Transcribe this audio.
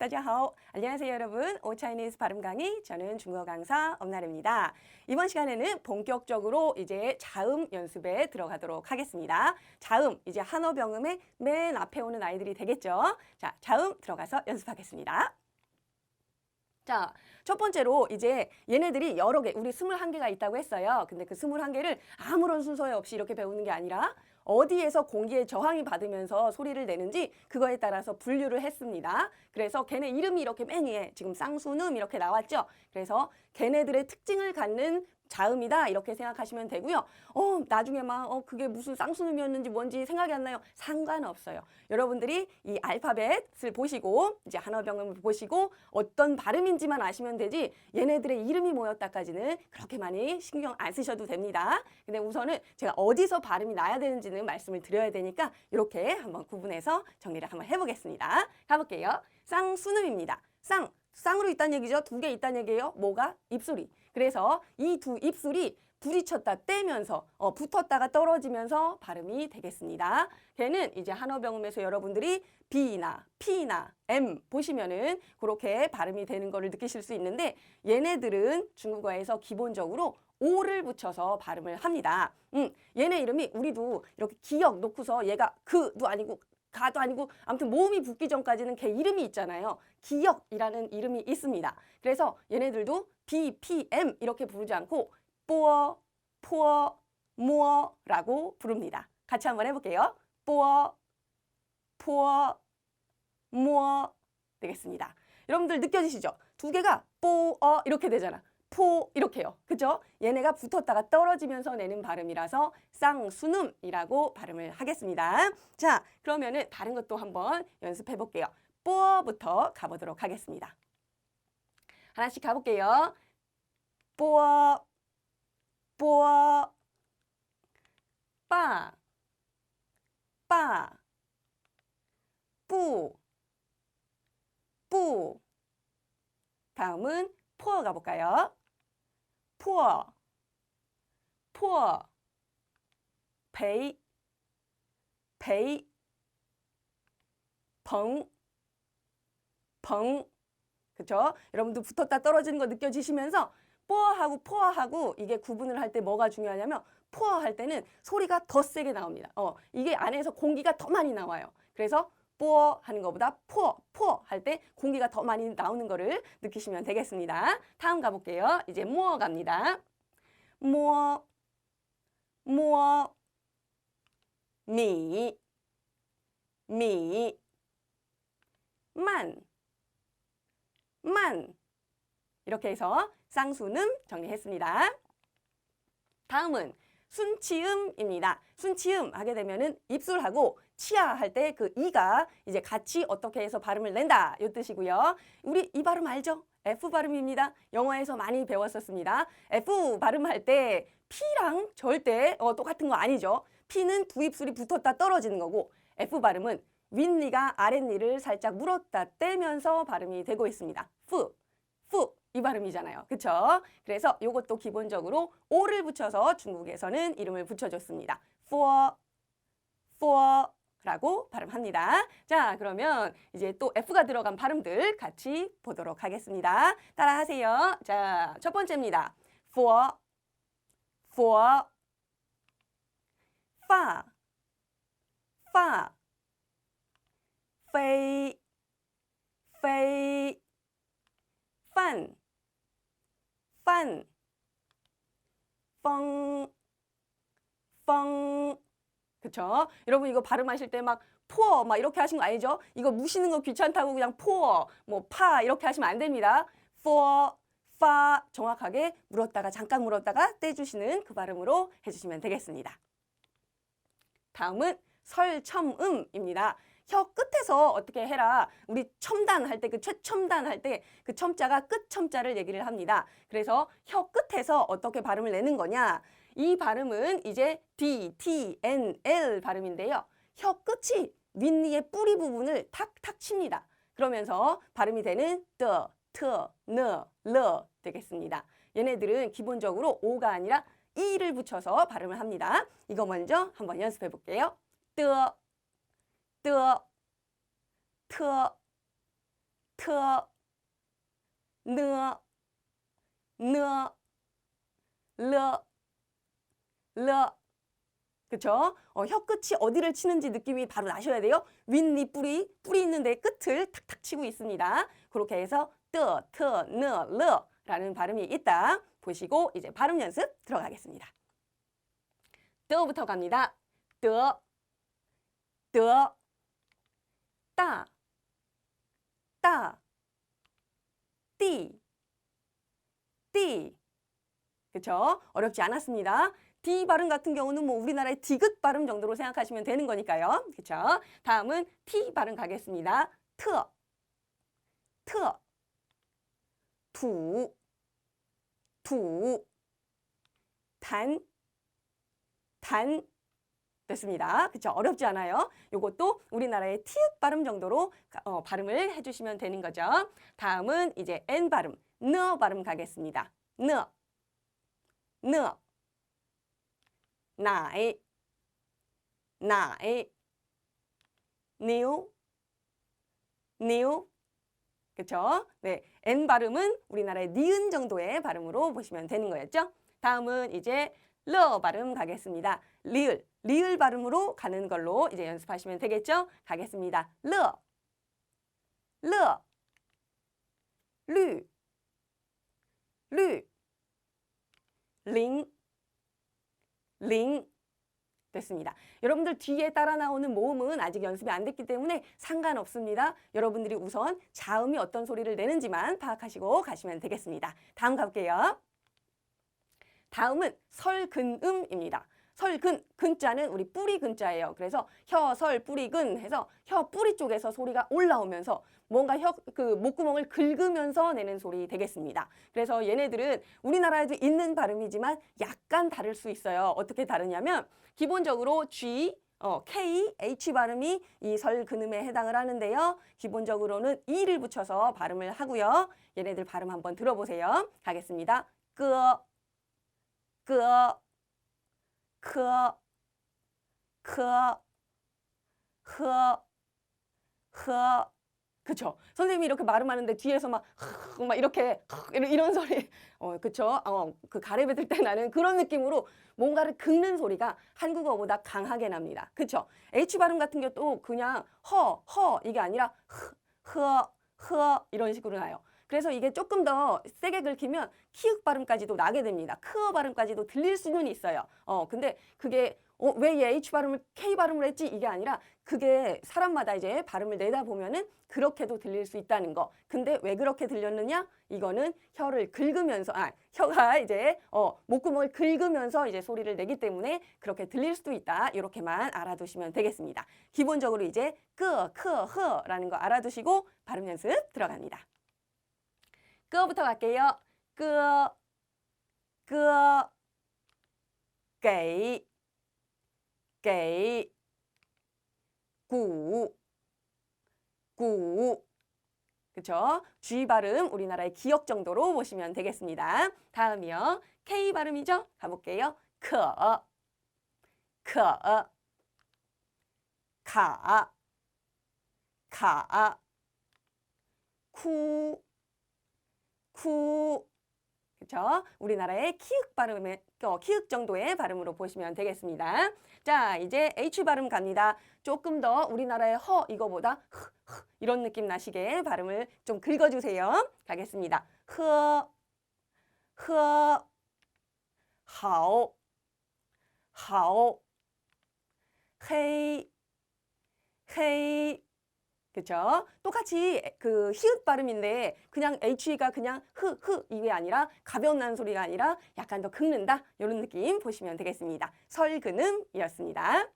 大家好. 안녕하세요, 여러분. 오차이니스 발음 강의 저는 중국어 강사 엄나래입니다. 이번 시간에는 본격적으로 이제 자음 연습에 들어가도록 하겠습니다. 자음 이제 한어 병음의 맨 앞에 오는 아이들이 되겠죠. 자, 자음 들어가서 연습하겠습니다. 자, 첫 번째로 이제 얘네들이 여러 개, 우리 21개가 있다고 했어요. 근데 그 21개를 아무런 순서에 없이 이렇게 배우는 게 아니라 어디에서 공기의 저항이 받으면서 소리를 내는지 그거에 따라서 분류를 했습니다. 그래서 걔네 이름이 이렇게 맨 위에 지금 쌍수눔 이렇게 나왔죠. 그래서 걔네들의 특징을 갖는 자음이다 이렇게 생각하시면 되고요. 어 나중에 막 어 그게 무슨 쌍수음이었는지 뭔지 생각이 안 나요. 상관없어요. 여러분들이 이 알파벳을 보시고 이제 한어 병음을 보시고 어떤 발음인지만 아시면 되지 얘네들의 이름이 뭐였다까지는 그렇게 많이 신경 안 쓰셔도 됩니다. 근데 우선은 제가 어디서 발음이 나야 되는지는 말씀을 드려야 되니까 이렇게 한번 구분해서 정리를 한번 해보겠습니다. 가볼게요. 쌍수음입니다. 쌍 쌍으로 있다는 얘기죠. 두 개 있다는 얘기예요. 뭐가? 입술이. 그래서 이 두 입술이 부딪혔다 떼면서 어, 붙었다가 떨어지면서 발음이 되겠습니다. 걔는 이제 한어 병음에서 여러분들이 B나 P나 M 보시면은 그렇게 발음이 되는 거를 느끼실 수 있는데 얘네들은 중국어에서 기본적으로 오를 붙여서 발음을 합니다. 음, 얘네 이름이 우리도 이렇게 기억 놓고서 얘가 그도 아니고 가도 아니고 아무튼 모음이 붙기 전까지는 걔 이름이 있잖아요. 기억이라는 이름이 있습니다. 그래서 얘네들도 B, P, M 이렇게 부르지 않고 뽀어, 포어, 모어라고 부릅니다. 같이 한번 해볼게요. 뽀어, 포어, 모어 되겠습니다. 여러분들 느껴지시죠? 두 개가 뽀어 이렇게 되잖아. 포 이렇게요. 그죠? 얘네가 붙었다가 떨어지면서 내는 발음이라서 쌍수눔이라고 발음을 하겠습니다. 자, 그러면은 다른 것도 한번 연습해 볼게요. 뽀어부터 가보도록 하겠습니다. 하나씩 가볼게요. 뽀어, 뽀어, 빠, 빠, 뿌, 뿌. 다음은 포어 가볼까요? 포어, 베이, 베이, 벙, 벙. 그쵸? 여러분도 붙었다 떨어지는 거 느껴지시면서 뽀어하고 포어하고 이게 구분을 할 때 뭐가 중요하냐면 포어 할 때는 소리가 더 세게 나옵니다. 어, 이게 안에서 공기가 더 많이 나와요. 그래서 뽀어 하는 것보다 포어, 포어 할때 공기가 더 많이 나오는 거를 느끼시면 되겠습니다. 다음 가볼게요. 이제 모어 갑니다. 모어, 모어, 미, 미, 만, 만. 이렇게 해서 쌍수는 정리했습니다. 다음은 순치음입니다. 순치음 하게 되면은 입술하고 치아 할 때 그 이가 이제 같이 어떻게 해서 발음을 낸다 이 뜻이고요. 우리 이 발음 알죠? F 발음입니다. 영어에서 많이 배웠었습니다. F 발음할 때 P랑 절대 어, 똑같은 거 아니죠. P는 두 입술이 붙었다 떨어지는 거고 F 발음은 윗니가 아랫니를 살짝 물었다 떼면서 발음이 되고 있습니다. 푸, 푸. 이 발음이잖아요. 그쵸? 그래서 이것도 기본적으로 오를 붙여서 중국에서는 이름을 붙여줬습니다. for, for 라고 발음합니다. 자, 그러면 이제 또 F가 들어간 발음들 같이 보도록 하겠습니다. 따라 하세요. 자, 첫 번째입니다. for, for, fa, fa, 飞，飞，饭，饭，风，风. 그쵸? 여러분 이거 발음하실 때 막 포어 막 이렇게 하신 거 아니죠? 이거 무시는 거 귀찮다고 그냥 포어, 뭐 파 이렇게 하시면 안 됩니다. for, fa 정확하게 물었다가 잠깐 물었다가 떼주시는 그 발음으로 해주시면 되겠습니다. 다음은 설첨음입니다. 혀 끝에서 어떻게 해라. 우리 첨단 할 때 그 최첨단 할 때 그 첨자가 끝 첨자를 얘기를 합니다. 그래서 혀 끝에서 어떻게 발음을 내는 거냐. 이 발음은 이제 D, T, N, L 발음인데요. 혀 끝이 윗니의 뿌리 부분을 탁탁 칩니다. 그러면서 발음이 되는 느, 르 되겠습니다. 얘네들은 기본적으로 오가 아니라 이를 붙여서 발음을 합니다. 이거 먼저 한번 연습해 볼게요. 너, 너, 러, 러. 그쵸? 어, 혀 끝이 어디를 치는지 느낌이 바로 나셔야 돼요. 윗니 뿌리, 뿌리 있는데 끝을 탁탁 치고 있습니다. 그렇게 해서 뜨, 트, 느, 러 라는 발음이 있다. 보시고 이제 발음 연습 들어가겠습니다. 뜨부터 갑니다. 뜨, 뜨, 따, 따, 띠, 띠. 그쵸? 어렵지 않았습니다. D 발음 같은 경우는 뭐 우리나라의 디귿 발음 정도로 생각하시면 되는 거니까요. 그쵸? 다음은 T 발음 가겠습니다. 트, 트, 투, 투, 단, 단, 됐습니다. 그쵸? 어렵지 않아요. 요것도 우리나라의 티읕 발음 정도로 어, 발음을 해주시면 되는 거죠. 다음은 이제 N 발음, 느 발음 가겠습니다. 느, 느, 나이, 나이, 뉴, 뉴, 그쵸? 네, N 발음은 우리나라의 니은 정도의 발음으로 보시면 되는 거였죠. 다음은 이제 러 발음 가겠습니다. 리을, 리을 발음으로 가는 걸로 이제 연습하시면 되겠죠? 가겠습니다. 러, 러, 류, 류, 링, 링. 됐습니다. 여러분들 뒤에 따라 나오는 모음은 아직 연습이 안 됐기 때문에 상관없습니다. 여러분들이 우선 자음이 어떤 소리를 내는지만 파악하시고 가시면 되겠습니다. 다음 가볼게요. 다음은 설근음입니다. 설근, 근자는 우리 뿌리 근자예요. 그래서 혀, 설, 뿌리, 근 해서 혀 뿌리 쪽에서 소리가 올라오면서 뭔가 혀, 그 목구멍을 긁으면서 내는 소리 되겠습니다. 그래서 얘네들은 우리나라에도 있는 발음이지만 약간 다를 수 있어요. 어떻게 다르냐면 기본적으로 G, 어, K, H 발음이 이 설근음에 해당을 하는데요. 기본적으로는 E를 붙여서 발음을 하고요. 얘네들 발음 한번 들어보세요. 가겠습니다. 끄, 끄, 크, 크, 흐, 흐. 그쵸? 선생님이 이렇게 발음하는데 뒤에서 막, 흐, 막 이렇게, 흐, 이런, 소리. 어, 그쵸? 어, 그 가래배 들때 나는 그런 느낌으로 뭔가를 긁는 소리가 한국어보다 강하게 납니다. 그쵸? H 발음 같은 경우도 그냥 허, 허, 이게 아니라 흐, 흐, 흐, 이런 식으로 나요. 그래서 이게 조금 더 세게 긁히면 키읔 발음까지도 나게 됩니다. 크어 발음까지도 들릴 수는 있어요. 어, 근데 그게 어, 왜얘 H 발음을 K 발음을 했지? 이게 아니라 그게 사람마다 이제 발음을 내다 보면은 그렇게도 들릴 수 있다는 거. 근데 왜 그렇게 들렸느냐? 이거는 혀를 긁으면서, 아, 혀가 이제, 어, 목구멍을 긁으면서 이제 소리를 내기 때문에 그렇게 들릴 수도 있다. 이렇게만 알아두시면 되겠습니다. 기본적으로 이제 끄, 크, 흐라는 거 알아두시고 발음 연습 들어갑니다. 끄부터 갈게요. 끄, 끄, 게, 게, 구, 구. 그쵸? G 발음 우리나라의 기억 정도로 보시면 되겠습니다. 다음이요. K 발음이죠? 가볼게요. 커, 커, 가, 가, 쿠, 쿠. 그쵸? 우리나라의 키읔 발음의 어, 키읔 정도의 발음으로 보시면 되겠습니다. 자, 이제 H 발음 갑니다. 조금 더 우리나라의 허 이거보다 흐, 흐 이런 느낌 나시게 발음을 좀 긁어주세요. 가겠습니다. 흐, 흐, 하오, 하오, 헤이, 헤이. 그쵸? 똑같이 그 히읗 발음인데 그냥 H가 그냥 흐, 흐 이게 아니라 가벼운 난 소리가 아니라 약간 더 긁는다 이런 느낌 보시면 되겠습니다. 설근음이었습니다.